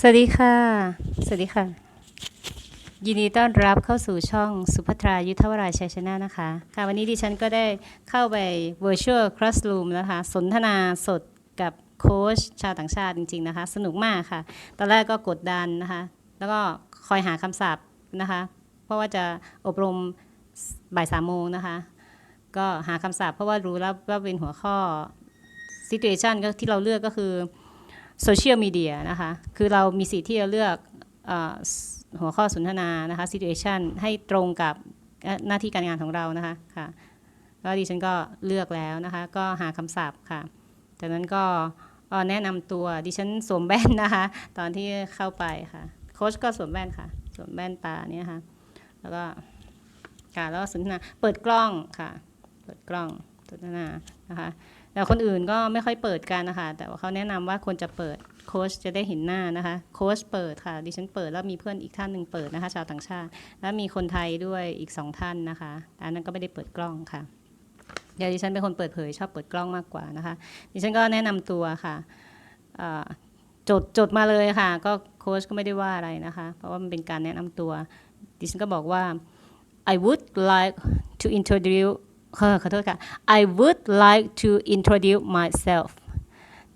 สวัสดีค่ะ สวัสดีค่ะ ยินดีต้อนรับเข้าสู่ช่องสุภัทรายุทธวราชัยชนะนะคะ ค่ะ วันนี้ดิฉันก็ได้เข้าไป virtual classroom นะคะ สนทนาสดกับโค้ชชาวต่างชาติจริง ๆ นะคะ สนุกมากค่ะ ตอนแรกก็กดดันนะคะ แล้วก็คอยหาคำศัพท์นะคะ เพราะว่าจะอบรมบ่ายสามโมงนะคะ ก็หาคำศัพท์เพราะว่ารู้แล้วว่าเป็นหัวข้อ situation ก็ที่เราเลือกก็คือ โซเชียลมีเดียนะคะ คือเรามีสิทธิ์ที่จะเลือกอหัวข้อสนทนานะคะ situation ให้ตรงกับหน้าที่การงานของเรานะคะค่ะก็ดิฉันก็เลือกแล้วนะคะ ก็หาคำศัพท์ค่ะ จากนั้นก็แนะนำตัวดิฉันสวมแว่นนะคะ ตอนที่เข้าไปค่ะโค้ชก็สวมแว่นค่ะสวมแว่นตาเนี่ยค่ะ แล้วก็ค่ะแล้วสนทนาเปิดกล้องค่ะ เปิดกล้องสนทนานะคะ แต่คนอื่นก็ไม่ค่อยเปิดกันนะคะแต่ว่าเขาแนะนำว่าควรจะเปิดโค้ชจะได้เห็นหน้านะคะโค้ชเปิดค่ะ ดิฉันเปิดแล้วมีเพื่อนอีกท่านหนึ่งเปิดนะคะชาวต่างชาติ แล้วมีคนไทยด้วยอีกสองท่านนะคะอันนั้นก็ไม่ได้เปิดกล้องค่ะเดี๋ยวดิฉันเป็นคนเปิดเผยชอบเปิดกล้องมากกว่านะคะ ดิฉันก็แนะนำตัวค่ะจดจดมาเลยค่ะ ก็โค้ชก็ไม่ได้ว่าอะไรนะคะ เพราะว่ามันเป็นการแนะนำตัว ดิฉันก็บอกว่า I would like to introduce ขอขอโทษค่ะ I would like to introduce myself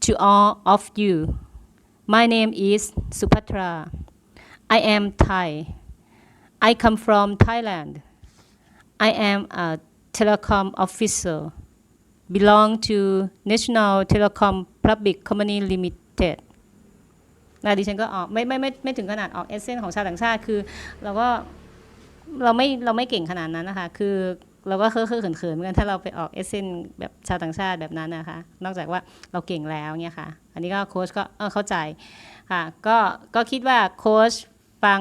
to all of you. My name is Supatra. I am Thai. I come from Thailand. I am a telecom officer. Belong to National Telecom Public Company Limited. นะดิฉันก็ออกไม่ไม่ไม่ไม่ถึงขนาดออกเอเซนของชาวต่างชาติคือ เราก็เราไม่เราไม่เก่งขนาดนั้นนะคะ คือ เราก็เคอะเคอะเขินเขินๆเหมือนกันถ้าเราไปออกเอเซนแบบชาวต่างชาติแบบนั้นนะคะ นอกจากว่าเราเก่งแล้วเนี่ยค่ะ อันนี้ก็โค้ชก็เข้าใจค่ะก็ก็คิดว่าโค้ชฟัง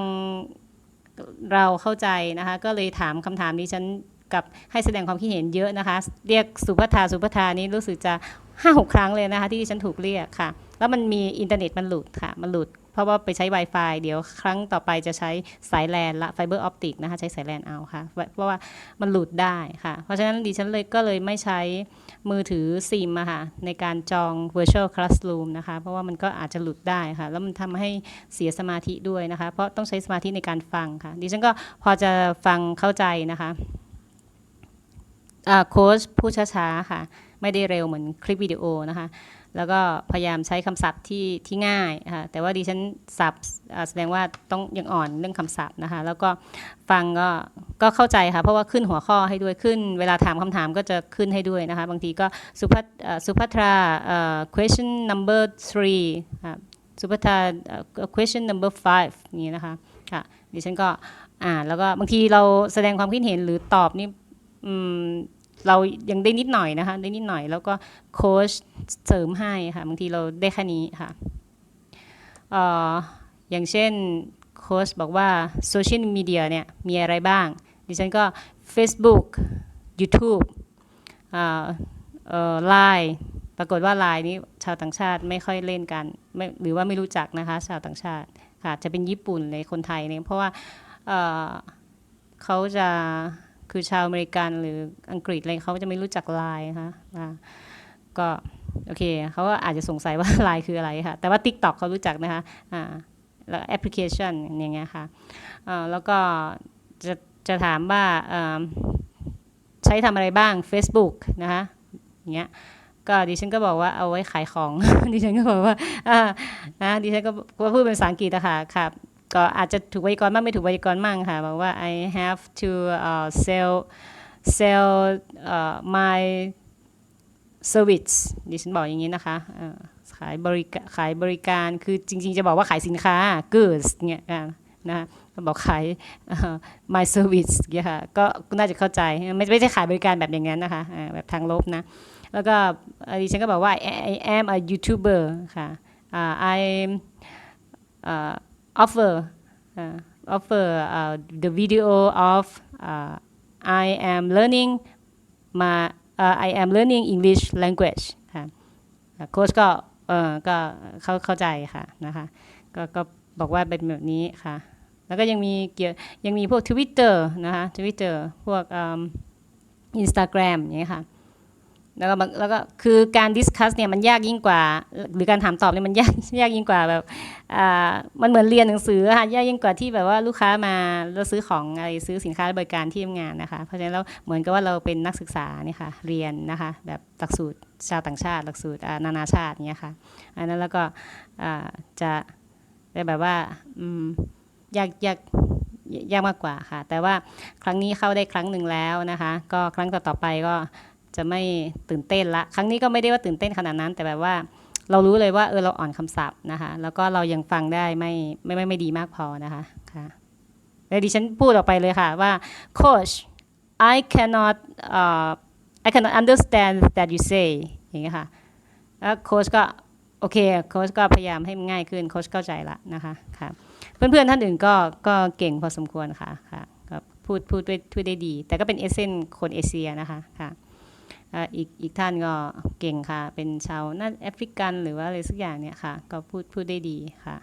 เราเข้าใจนะคะ ก็เลยถามคำถามดิฉันกับให้แสดงความคิดเห็นเยอะนะคะ เรียกสุภทาสุภทานี้รู้สึกจะห้าหกครั้งเลยนะคะ ที่ฉันถูกเรียกค่ะ แล้วมันมีอินเทอร์เน็ตมันหลุดค่ะ มันหลุด ราะว่าไปใช้ Wi-Fi เดี๋ยวครั้งต่อไปจะใช้สายแลนละไฟเบอร์ออปติกนะคะใช้สายแลนเอาค่ะ เพราะว่ามันหลุดได้ค่ะ เพราะฉะนั้นดิฉันเลยก็เลยไม่ใช้มือถือซิมอะค่ะในการจอง virtual classroom นะคะ เพราะว่ามันก็อาจจะหลุดได้ค่ะ แล้วมันทำให้เสียสมาธิด้วยนะคะ เพราะต้องใช้สมาธิในการฟังค่ะ ดิฉันก็พอจะฟังเข้าใจนะคะโค้ชพูดช้าๆค่ะ ไม่ได้เร็วเหมือนคลิปวิดีโอนะคะ แล้วก็พยายามใช้คำศัพท์ที่ที่ง่ายค่ะแต่ว่าดิฉันศัพท์แสดงว่าต้องยังอ่อนเรื่องคำศัพท์นะคะ แล้วก็ฟังก็ก็เข้าใจค่ะ เพราะว่าขึ้นหัวข้อให้ด้วยขึ้น เวลาถามคำถามก็จะขึ้นให้ด้วยนะคะ บางทีก็สุภัทสุภัทรา question number three สุภัทรา question number five นี้นะคะค่ะดิฉันก็อ่านแล้วก็บางทีเราแสดงความคิดเห็นหรือตอบนี่ เรายังได้นิดหน่อยนะคะ ได้นิดหน่อย แล้วก็โค้ชเสริมให้ค่ะบางทีเราได้แค่นี้ค่ะอออย่างเช่นโค้ชบอกว่าโซเชียลมีเดียเนี่ยมีอะไรบ้าง ดิฉันก็ Facebook YouTube อ่าเอ่อ Line ปรากฏว่า Line นี้ชาวต่างชาติไม่ค่อยเล่นกันไม่หรือว่าไม่รู้จักนะคะชาวต่างชาติค่ะจะเป็นญี่ปุ่นเลยคนไทยเนี่ยเพราะว่าเขาจะ คือชาวอเมริกันหรืออังกฤษอะไรเขาจะไม่รู้จัก Line นะคะอ่าก็โอเคเขาก็อาจจะสงสัยว่าไลน์คืออะไรค่ะ แต่ว่า TikTok เขารู้จักนะคะอ่าแล้วแอปพลิเคชันอย่างเงี้ยค่ะอ่แล้วก็จะจะถามว่าใช้ทำอะไรบ้าง Facebook นะคะอย่างเงี้ยก็ดิฉันก็บอกว่าเอาไว้ขายของ ดิฉันก็บอกว่าอ่านะดิฉันก็ก็พูดเป็นภาษาอังกฤษอะค่ะครับ ก็อาจจะถูกไวยากรณ์บ้างไม่ถูกไวยากรณ์บ้างค่ะบอกว่า I have to uh, sell sell uh, my service ดิฉันบอกอย่างนี้นะคะขายบริการขายบริการคือจริง ๆ จะบอกว่าขายสินค้า goods เนี่ยอ่านะคะบอกขาย my service เนี่ยค่ะก็น่าจะเข้าใจไม่ไม่ใช่ขายบริการแบบอย่างนั้นนะคะแบบทางลบนะแล้วก็ดิฉันก็บอกว่า I, am a YouTuber ค่ะ I uh, offer uh, offer uh, the video of uh, I am learning my uh, I am learning English language ค่ะโค้ชก็เออก็เข้าเข้าใจค่ะนะคะก็ก็บอกว่าเป็นแบบนี้ค่ะ แล้วก็ยังมีเกี่ยวยังมีพวก Twitter นะคะ Twitter พวกอินสตาแกรมอย่างเงี้ยค่ะ แล้วก็แล้วก็คือการดิสคัสเนี่ยมันยากยิ่งกว่า หรือการถามตอบเนี่ยมันยากยากยิ่งกว่าแบบอ่ามันเหมือนเรียนหนังสือค่ะยากยิ่งกว่าที่แบบว่าลูกค้ามาแล้วซื้อของอะไรซื้อสินค้าบริการที่ทำงานนะคะเพราะฉะนั้นเราเหมือนกับว่าเราเป็นนักศึกษาเนี่ยค่ะเรียนนะคะแบบหลักสูตรชาวต่างชาติ หลักสูตรนานาชาติเนี่ยค่ะอันนั้นแล้วก็อ่าจะได้แบบว่าอืมยากยากยากมากกว่าค่ะ แต่ว่าครั้งนี้เข้าได้ครั้งหนึ่งแล้วนะคะ ก็ครั้งต่อๆไปก็ จะไม่ตื่นเต้นละ ครั้งนี้ก็ไม่ได้ว่าตื่นเต้นขนาดนั้น แต่แบบว่าเรารู้เลยว่าเออเราอ่อนคำศัพท์นะคะ แล้วก็เรายังฟังได้ไม่ไม่ไม่ไม่ดีมากพอนะคะค่ะแล้วดิฉันพูดออกไปเลยค่ะว่า coach I cannot uh, I cannot understand that you say อย่างเงี้ยค่ะแล้วโค้ชก็โอเคโค้ชก็พยายามให้มันง่ายขึ้นโค้ชเข้าใจละนะคะค่ะเพื่อนๆท่านอื่นก็ก็เก่งพอสมควรค่ะค่ะพูดพูดด้วยพูดได้ดี แต่ก็เป็นเอเซนคนเอเชียนะคะค่ะ อีกอีกท่านก็เก่งค่ะ เป็นชาวน่าแอฟริกันหรือว่าอะไรสักอย่างเนี่ยค่ะ ก็พูดพูดได้ดีค่ะ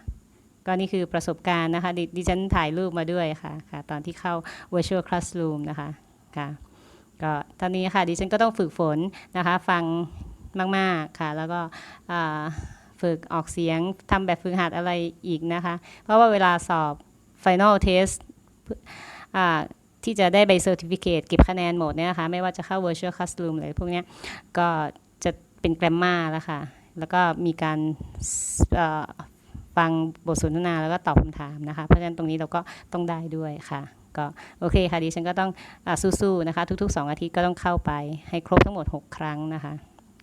ก็นี่คือประสบการณ์นะคะดดิฉันถ่ายรูปมาด้วยค่ะค่ะ ตอนที่เข้า virtual classroom นะคะค่ะก็ตอนนี้ค่ะดิฉันก็ต้องฝึกฝนนะคะ ฟังมาก ๆ ค่ะ แล้วก็ฝึกออกเสียงทำแบบฝึกหัดอะไรอีกนะคะ เพราะว่าเวลาสอบ final test ที่จะได้ใบเซอร์ติฟิเคตเก็บคะแนนหมดเนี่ยนะคะไม่ว่าจะเข้า virtual classroom อะไรพวกนี้ก็จะเป็นแกรมมาแล้วค่ะ แล้วก็มีการฟังบทสนทนาแล้วก็ตอบคำถามนะคะ เพราะฉะนั้นตรงนี้เราก็ต้องได้ด้วยค่ะ ก็โอเคค่ะดิฉันก็ต้องอสู้ๆนะคะ ทุก ๆ 2 อาทิตย์ก็ต้องเข้าไปให้ครบทั้งหมด 6 ครั้งนะคะ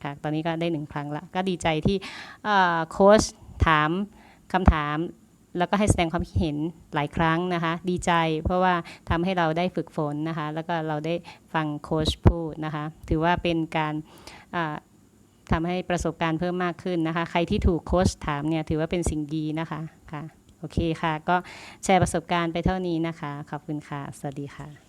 ค่ะตอนนี้ก็ได้ 1 ครั้งละก็ดีใจที่โค้ชถามคำถาม แล้วก็ให้แสดงความคิดเห็นหลายครั้งนะคะ ดีใจเพราะว่าทำให้เราได้ฝึกฝนนะคะ แล้วก็เราได้ฟังโค้ชพูดนะคะ ถือว่าเป็นการทำทำให้ประสบการณ์เพิ่มมากขึ้นนะคะ ใครที่ถูกโค้ชถามเนี่ยถือว่าเป็นสิ่งดีนะคะค่ะโอเคค่ะ ก็แชร์ประสบการณ์ไปเท่านี้นะคะ ขอบคุณค่ะ สวัสดีค่ะ